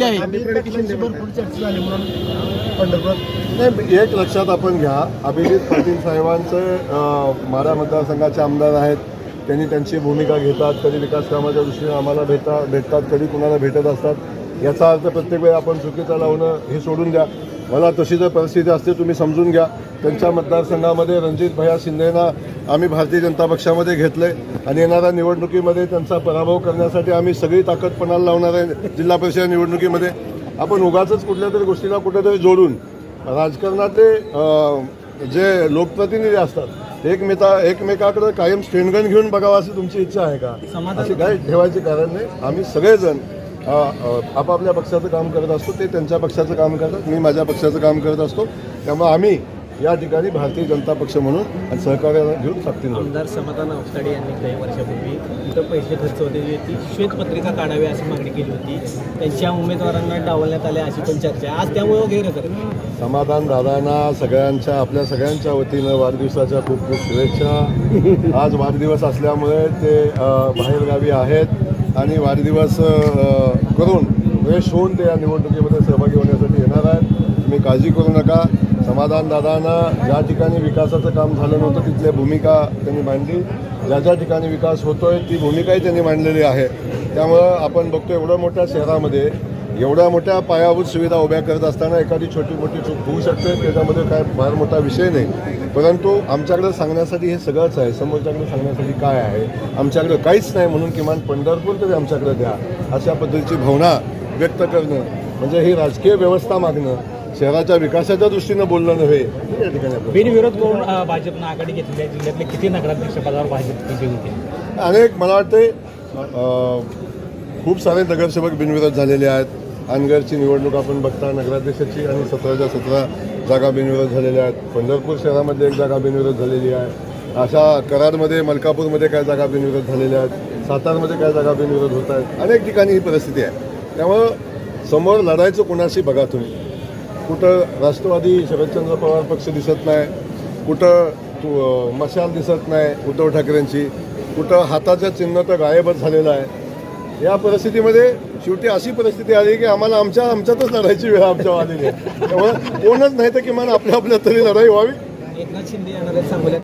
झालेली आहे. भरपूर चर्चा झाली म्हणून. पंढरपूर. नाही एक लक्षात आपण घ्या. अभिजित पाटील साहेबांचं माढा मतदारसंघाचे आमदार आहेत. त्यांनी त्यांची भूमिका घेतात. कधी विकास कामाच्या दृष्टीने आम्हाला भेटा भेटतात. कधी कुणाला भेटत असतात. याचा अर्थ प्रत्येक वेळी आपण चुकीचं लावणं हे सोडून द्या. मला तशी जर परिस्थिती असते तुम्ही समजून घ्या. त्यांच्या मतदारसंघामध्ये रणजित भैया शिंदेना आम्ही भारतीय जनता पक्षामध्ये घेतले आणि येणाऱ्या निवडणुकीमध्ये त्यांचा पराभव करण्यासाठी आम्ही सगळी ताकद पणाला लावणार आहे जिल्हा परिषद निवडणुकीमध्ये. आपण उगाच कुठल्या तरी गोष्टीला कुठेतरी जोडून राजकारणातले जे लोकप्रतिनिधी असतात एकमेका एकमेकाकडे कायम स्टेनगन घेऊन बघावं अशी तुमची इच्छा आहे का? अशी काय ठेवायची कारण नाही. आम्ही सगळेजण आपापल्या पक्षाचं काम करत असतो ते त्यांच्या पक्षाचं काम करतात मी माझ्या पक्षाचं काम करत असतो. त्यामुळे आम्ही या ठिकाणी भारतीय जनता पक्ष म्हणून आणि सहकार्याला घेऊन ताकदीनं लढू. आमदार समाधान अवताडे यांनी काही वर्षापूर्वी इथं पैसे खर्च होते ती श्वेतपत्रिका काढावी अशी मागणी केली होती. त्यांच्या उमेदवारांना डावलण्यात आले अशी पण चर्चा. आज त्यामुळे गैर करत समाधान दादांना सगळ्यांच्या आपल्या सगळ्यांच्या वतीनं वाढदिवसाच्या खूप खूप शुभेच्छा. आज वाढदिवस असल्यामुळे ते बाहेरगावी आहेत. आणि वाढदिवस करून वेश होऊन ते या निवडणुकीमध्ये सहभागी होण्यासाठी येणार आहेत. तुम्ही काळजी करू नका. समाधान दादांना ज्या ठिकाणी विकासाचं काम झालं नव्हतं तिथल्या भूमिका त्यांनी मांडली. ज्या ज्या ठिकाणी विकास होतोय ती भूमिकाही त्यांनी मांडलेली आहे. त्यामुळं आपण बघतो एवढ्या मोठ्या शहरामध्ये एवढ्या मोठ्या पायाभूत सुविधा उभ्या करत असताना एखादी छोटी मोठी चूक होऊ शकते त्याच्यामध्ये काय फार मोठा विषय नाही. परंतु आमच्याकडे सांगण्यासाठी हे सगळंच आहे. समोरच्याकडे सांगण्यासाठी काय आहे? आमच्याकडे काहीच नाही म्हणून किमान पंढरपूर तरी आमच्याकडे द्या अशा पद्धतीची भावना व्यक्त करणं म्हणजे ही राजकीय व्यवस्था मागणं शहराच्या विकासाच्या दृष्टीनं बोलणं नव्हे या ठिकाणी बिनविरोध करून भाजपनं आघाडी घेतलेली आहे? जिल्ह्यातले किती नगराध्यक्ष पदावर भाजप अनेक मला वाटते खूप सारे नगरसेवक बिनविरोध झालेले आहेत. अनगरची निवडणूक आपण बघता नगराध्यक्षाची आणि सतराच्या सतरा जागा बिनविरोध झालेल्या आहेत. पंढरपूर शहरामध्ये एक जागा बिनविरोध झालेली आहे. अशा कराडमध्ये मलकापूरमध्ये काय जागा बिनविरोध झालेल्या आहेत. सातारमध्ये काय जागा बिनविरोध होत आहेत. अनेक ठिकाणी ही परिस्थिती आहे. त्यामुळं समोर लढायचं कोणाशी बघा तुम्ही? कुठं राष्ट्रवादी शरदचंद्र पवार पक्ष दिसत नाही कुठं तू मशाल दिसत नाही उद्धव ठाकरेंची कुठं हाताचं चिन्ह तर गायबच झालेलं आहे. या परिस्थितीमध्ये शेवटी अशी परिस्थिती आली की आम्हाला आमच्या आमच्यातच लढायची वेळ आमच्या आलेली आहे त्यामुळे कोणच नाही तर किमान आपल्या आपल्या तरी लढाई व्हावी. एकनाथ शिंदे